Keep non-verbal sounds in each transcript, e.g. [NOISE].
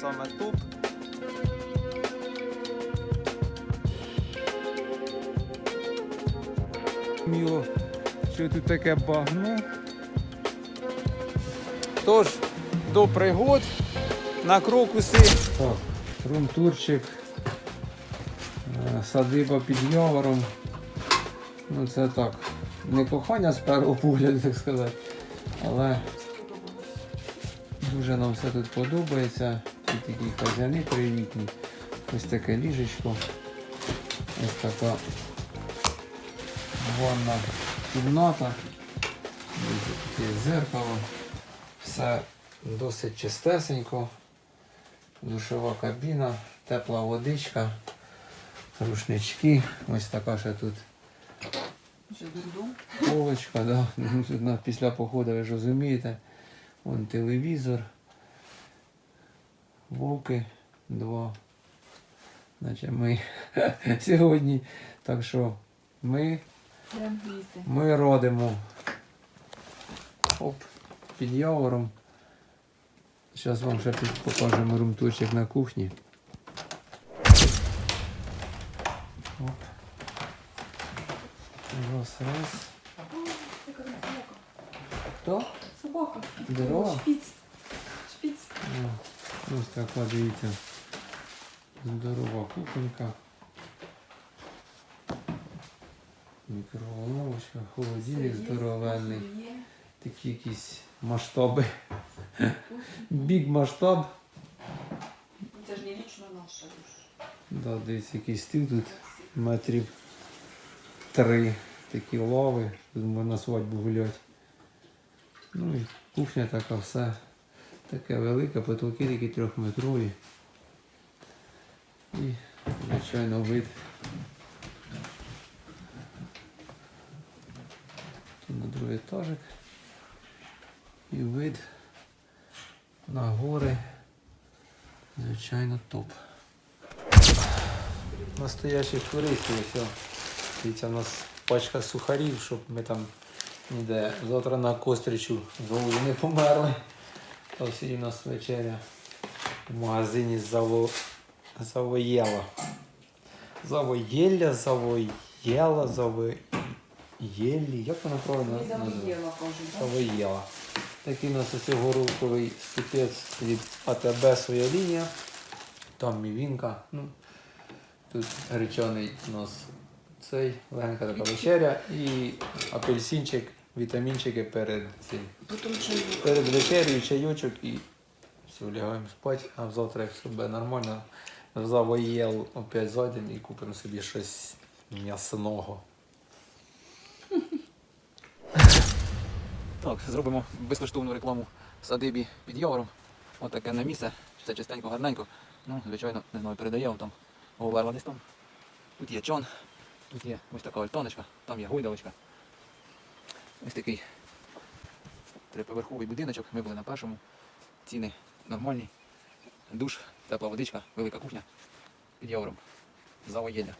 саме топ. Міло, що тут таке багно. Тож, до пригод на крокуси. Так, румтурчик, е, садиба під явором. Ну це так. Не кохання з першого погляду, так сказати. Але дуже нам все тут подобається. Такі хазяни привітні. Ось таке ліжечко. Ось така ванна кімната. Таке зеркало. Все досить чистесенько. Душова кабіна, тепла водичка, рушнички. Ось така ще тут полочка. Да. [LAUGHS] Після походу ви ж розумієте. Вон телевізор. Вовки два. Наче ми [LAUGHS] сьогодні. Так що ми, ми родимо. Оп, під явором. Зараз вам ще покажемо румтурчик на кухні. Оп. Раз, раз. Хто? Собака. Здорова? Шпіц. Шпіц. Ось така, дивіться. Здорова кухонька. Мікроволновочка, холодильник здоровенний. Такі якісь масштаби. Біг масштаб. Це ж не лічно наша. Да, десь якийсь стіл тут метрів три. Такі лави. Тут можна свадьбу гуляти. Ну і кухня така все. Таке велике, потолки такі трьохметрові. І, звичайно, вид. Тут на другий етажик. І вид на гори. Звичайно, топ. Настоящих туристів. О. Дивіться, у нас пачка сухарів, щоб ми там ніде завтра на костричу з не померли. Ось і у нас вечеря в магазині Заво... Завоєла. Завоєлля, Завоєла, Завоєлі. Як вона правильно заводіла, кажуть. так? Такий у нас ось горілковий ступець від АТБ своя лінія. Там мівінка. Ну, тут гречаний у нас цей, легенька така вечеря і апельсинчик, вітамінчики перед цим. Потім чаю. Перед вечерею, чайочок і все, лягаємо спати, а завтра, як все буде нормально, завоєл опять зайдемо і купимо собі щось м'ясного. [LAUGHS] Так, зробимо безкоштовну рекламу садибі під явором. Ось таке на місце. Все чистенько, гарненько. Ну, звичайно, не знаю, передає там. Говерла десь там. Тут є чон, тут є ось така альтаночка, там є гойдалочка. Ось такий триповерховий будиночок. Ми були на першому. Ціни нормальні. Душ, тепла водичка, велика кухня під явором. Завоєння.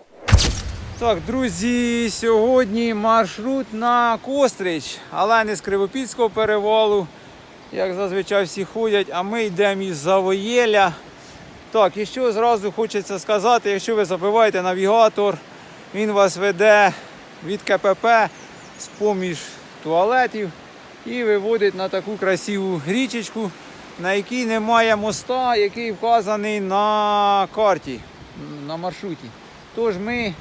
Так, друзі, сьогодні маршрут на Кострич, але не з Кривопільського перевалу, як зазвичай всі ходять, а ми йдемо із Завоєля. Так, і що зразу хочеться сказати, якщо ви забиваєте навігатор, він вас веде від КПП з поміж туалетів і виводить на таку красиву річечку, на якій немає моста, який вказаний на карті, на маршруті. Тож ми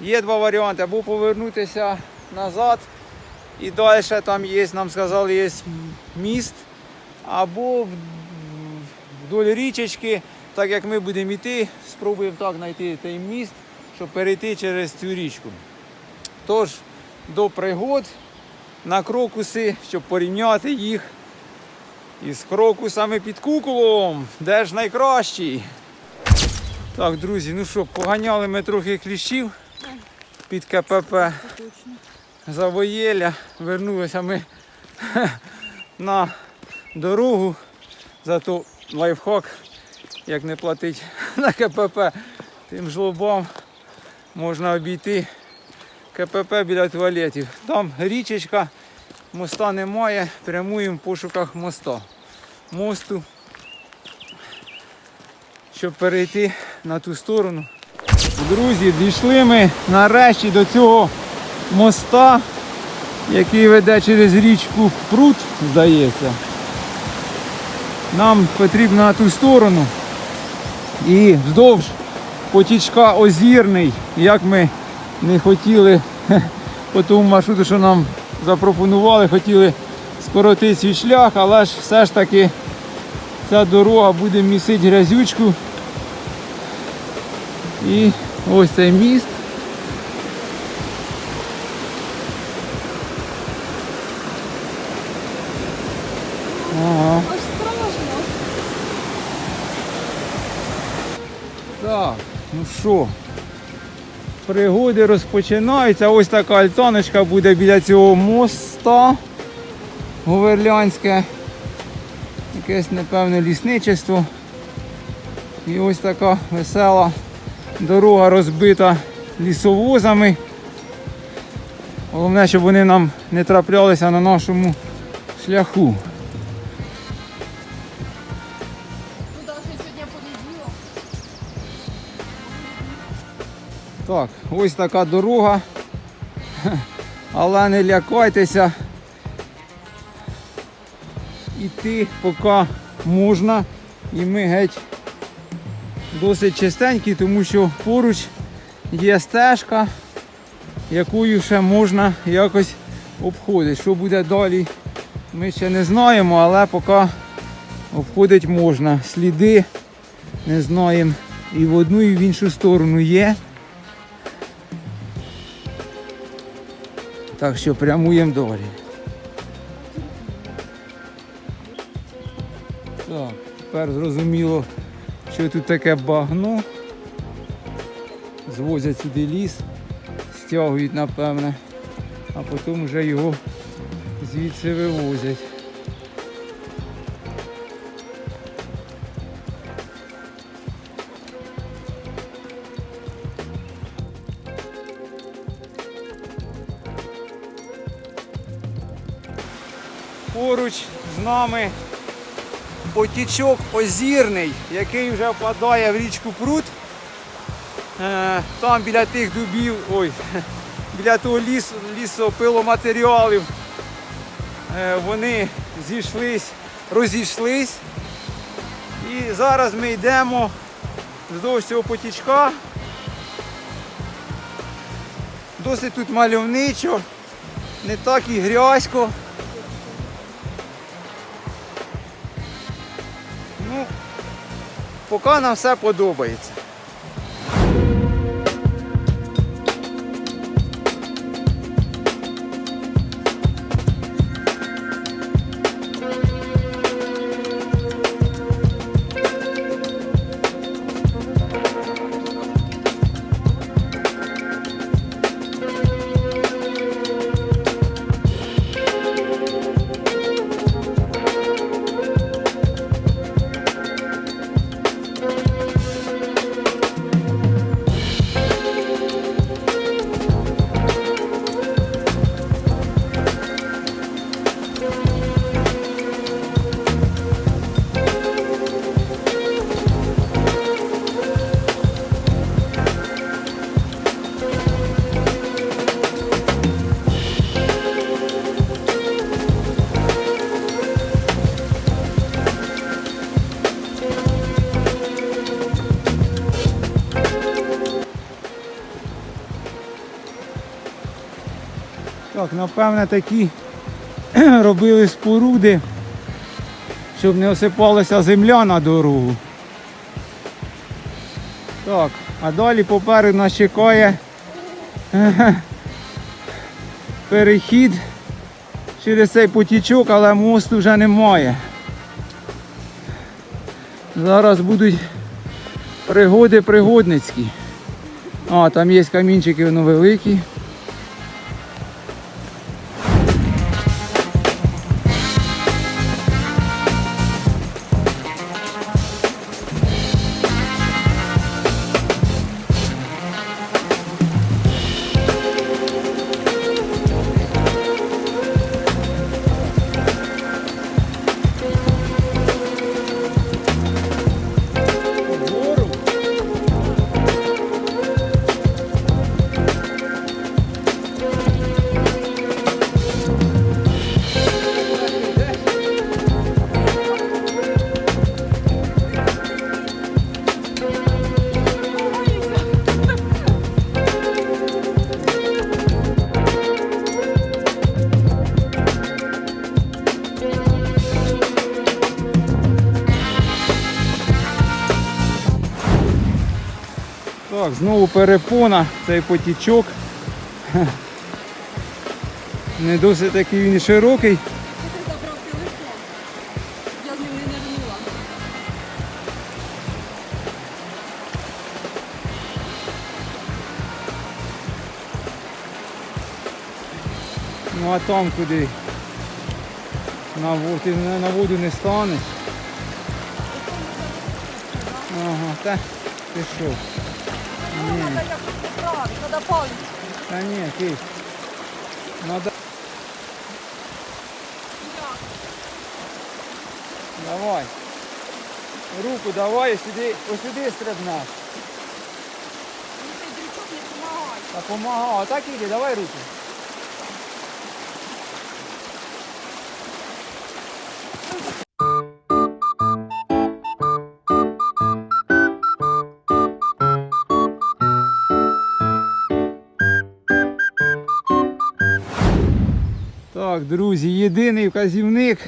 Є два варіанти. Або повернутися назад і далі там є, нам сказали, є міст, або вдоль річечки, так як ми будемо йти, спробуємо так знайти той міст, щоб перейти через цю річку. Тож, до пригод на крокуси, щоб порівняти їх із крокусами під куколом. Де ж найкращий? Так, друзі, ну що, поганяли ми трохи кліщів під КПП Завоєля. Вернулися ми [LAUGHS] на дорогу. Зато лайфхак, як не платить [LAUGHS] на КПП, тим жлобам можна обійти КПП біля туалетів. Там річечка, моста немає, прямуємо в пошуках моста. Мосту щоб перейти на ту сторону. Друзі, дійшли ми нарешті до цього моста, який веде через річку Прут, здається. Нам потрібно на ту сторону. І вздовж потічка озірний, як ми не хотіли [LAUGHS] по тому маршруту, що нам запропонували, хотіли скоротити свій шлях, але ж все ж таки ця дорога буде місити грязючку. І ось цей міст. Ага. Так, ну що, пригоди розпочинаються. Ось така альтаночка буде біля цього моста Говерлянське. Якесь, напевно, лісничество. І ось така весела дорога розбита лісовозами. Головне, щоб вони нам не траплялися на нашому шляху. Так, ось така дорога. Але не лякайтеся. Іти поки можна. І ми геть досить чистенькі, тому що поруч є стежка, якою ще можна якось обходити. Що буде далі, ми ще не знаємо, але поки обходити можна. Сліди не знаємо і в одну, і в іншу сторону є. Так що прямуємо далі. Так, тепер зрозуміло, що тут таке багно. Звозять сюди ліс, стягують, напевне, а потім вже його звідси вивозять. Нами потічок озірний, який вже впадає в річку Прут. Е, Там біля тих дубів, ой, [LAUGHS] біля того лісу, лісопиломатеріалів е, вони зійшлись, розійшлись. І зараз ми йдемо вздовж цього потічка. Досить тут мальовничо, не так і грязько. Поки нам все подобається. Так, напевне, такі [CLEARS THROAT] робили споруди, щоб не осипалася земля на дорогу. Так, а далі попереду нас чекає [LAUGHS] перехід через цей потічок, але мосту вже немає. Зараз будуть пригоди пригодницькі. А, там є камінчики, воно великі. Так, знову перепона, цей потічок. Не досить такий він широкий. Ну а там куди? На, во- ти на, воду не станеш. Ага, та що? Ні, Надо якось поправити, треба палець. та ні. Надо... Давай. Руку давай і сюди, ось сюди стрибнеш. Мені цей дрючок не допомагає. Та помагав. А так іди, давай руку. Так, друзі, єдиний вказівник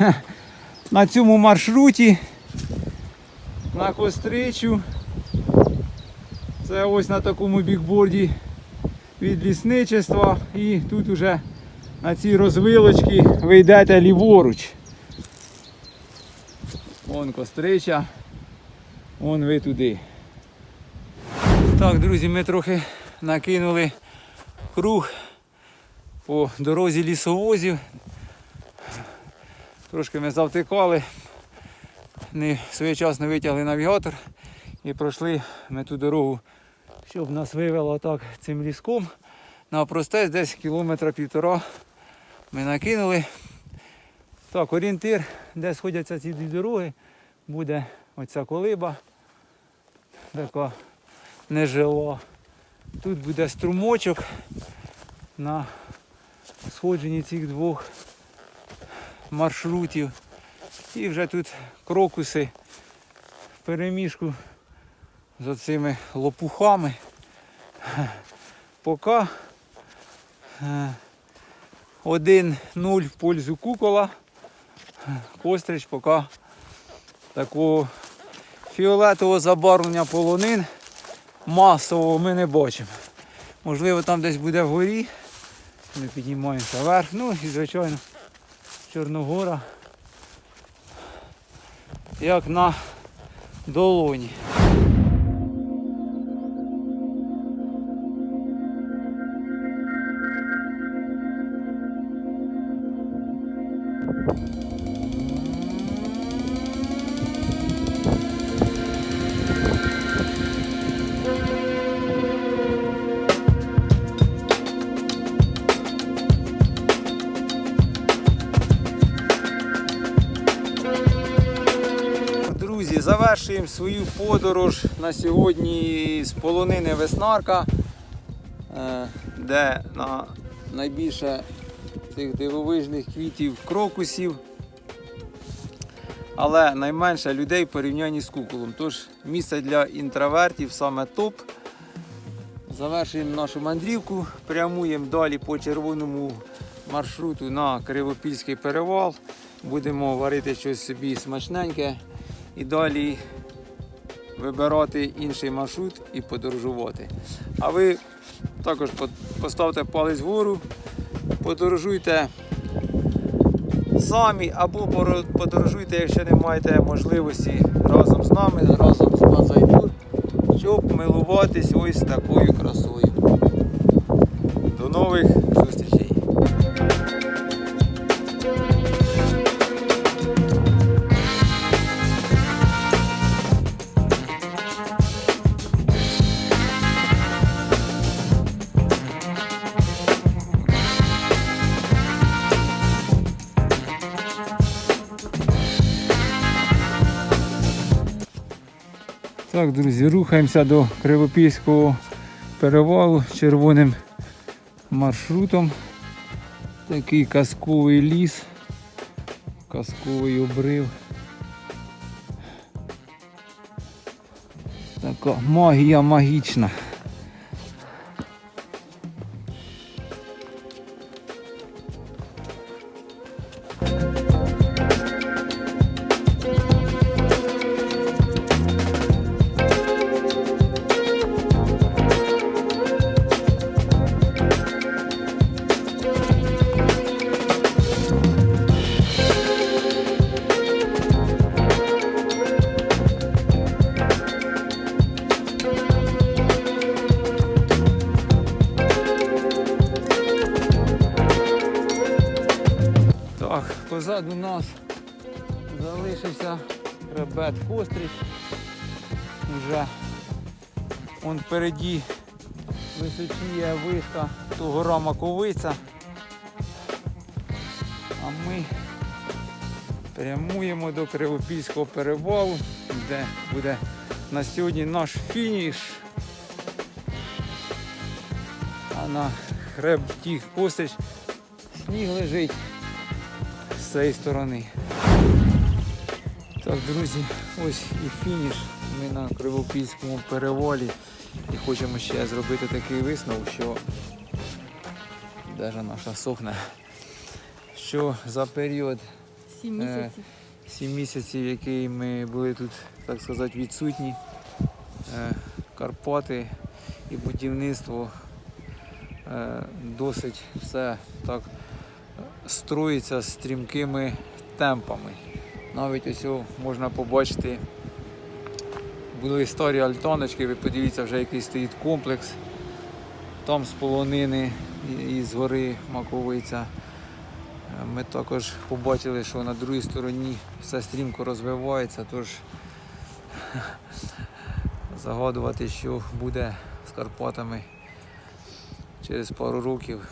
[LAUGHS] на цьому маршруті на Костричу. Це ось на такому бікборді від лісничества. І тут уже на цій розвилочці ви йдете ліворуч. Вон кострича. Вон ви туди. Так, друзі, ми трохи накинули круг по дорозі лісовозів. Трошки ми завтикали, не своєчасно витягли навігатор і пройшли ми ту дорогу, щоб нас вивело так цим ліском. На простець десь кілометра півтора ми накинули. Так, орієнтир, де сходяться ці дві дороги, буде оця колиба. Така нежила. Тут буде струмочок на сходженні цих двох маршрутів. І вже тут крокуси в переміжку з оцими лопухами. Поки е, 1-0 в пользу кукола. Кострич поки такого фіолетового забарвлення полонин масового ми не бачимо. Можливо, там десь буде вгорі. Ми піднімаємося вверх. Ну і звичайно Чорногора. Як на долоні. Свою подорож на сьогодні з полонини Веснарка, е, де на найбільше цих дивовижних квітів крокусів, але найменше людей в порівнянні з куколом. Тож місце для інтровертів саме топ. Завершуємо нашу мандрівку, прямуємо далі по червоному маршруту на Кривопільський перевал. Будемо варити щось собі смачненьке і далі вибирати інший маршрут і подорожувати. А ви також поставте палець вгору, подорожуйте самі або подорожуйте, якщо не маєте можливості разом з нами, разом з Мазайдур, щоб милуватись ось такою красою. До нових Так, друзі, рухаємося до Кривопільського перевалу червоним маршрутом. Такий казковий ліс, казковий обрив. Така магія магічна. Позаду нас залишився хребет Кострич. Уже он впереді височіє вишка, то гора Маковиця. А ми прямуємо до Кривопільського перевалу, де буде на сьогодні наш фініш. А на хребті Кострич сніг лежить з цієї сторони. Так, друзі, ось і фініш. Ми на Кривопільському перевалі. І хочемо ще зробити такий висновок, що даже наша сохне, що за період Сім Е, місяців. 7 місяців, який ми були тут, так сказати, відсутні, е, Карпати і будівництво е, досить все так строїться стрімкими темпами. Навіть ось можна побачити, були старі альтаночки, ви подивіться вже який стоїть комплекс. Там з полонини і- і з гори Маковиця. Е, Ми також побачили, що на другій стороні все стрімко розвивається, тож [LAUGHS] загадувати, що буде з Карпатами через пару років,